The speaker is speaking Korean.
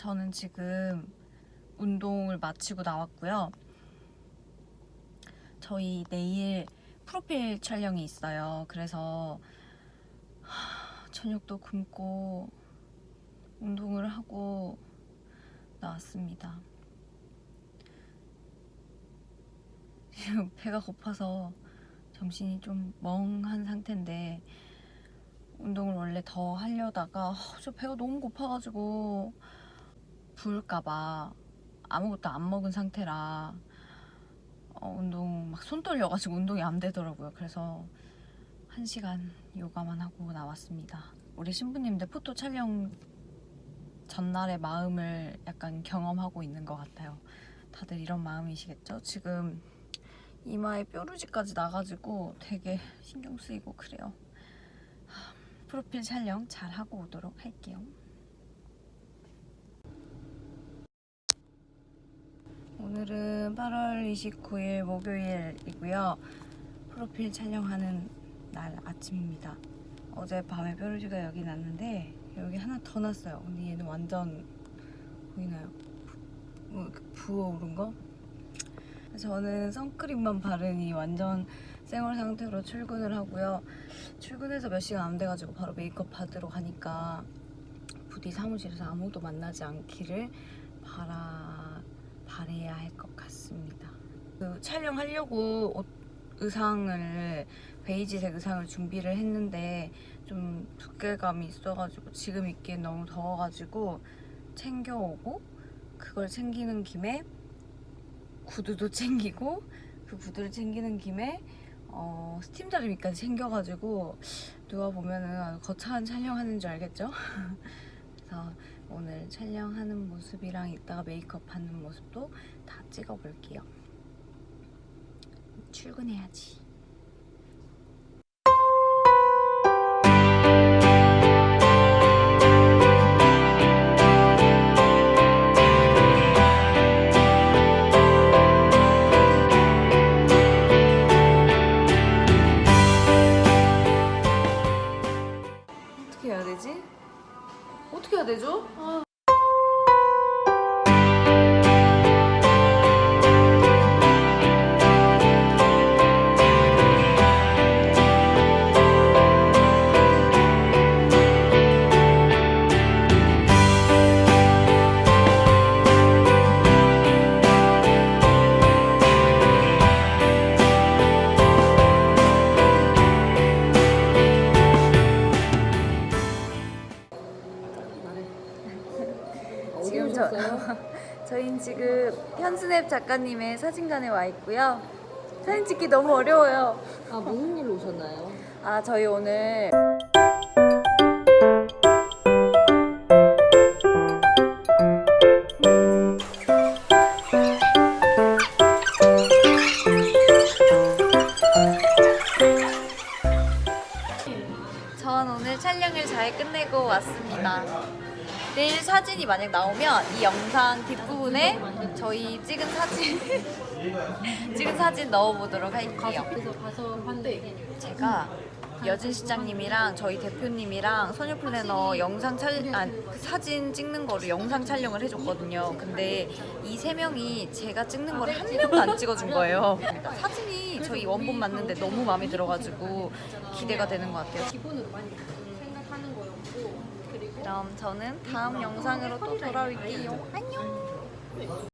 저는 지금 운동을 마치고 나왔고요. 저희 내일 프로필 촬영이 있어요. 그래서 하, 저녁도 굶고 운동을 하고 나왔습니다. 지금 배가 고파서 정신이 좀 멍한 상태인데 운동을 원래 더 하려다가 어, 저 배가 너무 고파가지고 부을까봐 아무것도 안 먹은 상태라 어, 운동 막 손 떨려가지고 운동이 안 되더라고요. 그래서 한 시간 요가만 하고 나왔습니다. 우리 신부님들 포토 촬영 전날의 마음을 약간 경험하고 있는 것 같아요. 다들 이런 마음이시겠죠? 지금 이마에 뾰루지까지 나가지고 되게 신경 쓰이고 그래요. 하, 프로필 촬영 잘 하고 오도록 할게요. 오늘은 8월 29일 목요일이고요. 프로필 촬영하는 날 아침입니다. 어제 밤에 뾰루지가 여기 났는데 여기 하나 더 났어요. 근데 얘는 완전 보이나요? 부, 뭐 부어오른 거? 저는 선크림만 바르니 완전 생얼 상태로 출근을 하고요. 출근해서 몇 시간 안 돼가지고 바로 메이크업 받으러 가니까 부디 사무실에서 아무도 만나지 않기를 바라 바래야 할 것 같습니다. 그 촬영하려고 옷, 의상을 베이지색 의상을 준비를 했는데 좀 두께감이 있어가지고 지금 입기엔 너무 더워가지고 챙겨오고 그걸 챙기는 김에 구두도 챙기고 그 구두를 챙기는 김에 어, 스팀 다리미까지 챙겨가지고 누가 보면은 거창한 촬영하는 줄 알겠죠? 그래서 오늘 촬영하는 모습이랑 이따가 메이크업 하는 모습도 다 찍어볼게요. 출근해야지. 어떻게 해야 되죠? 아. 저 저희는 지금 현스냅 작가님의 사진관에 와 있고요. 사진 찍기 너무 어려워요. 아 무슨 일로 오셨나요? 아 저희 오늘 전 오늘 촬영을 잘 끝내고 왔습니다. 내일 사진이 만약 나오면 이 영상 뒷부분에 저희 찍은 사진 찍은 사진 넣어보도록 할게요. 제가 여진 시장님이랑 저희 대표님이랑 소녀 플래너 영상 촬 아, 그 사진 찍는 거를 영상 촬영을 해줬거든요. 근데 이 세 명이 제가 찍는 거를 한 명도 안 찍어준 거예요. 사진이 저희 원본 맞는데 너무 마음에 들어가지고 기대가 되는 것 같아요. 기본으로 많이 생각하는 거였고 그럼 저는 다음 영상으로 또 돌아올게요. 안녕.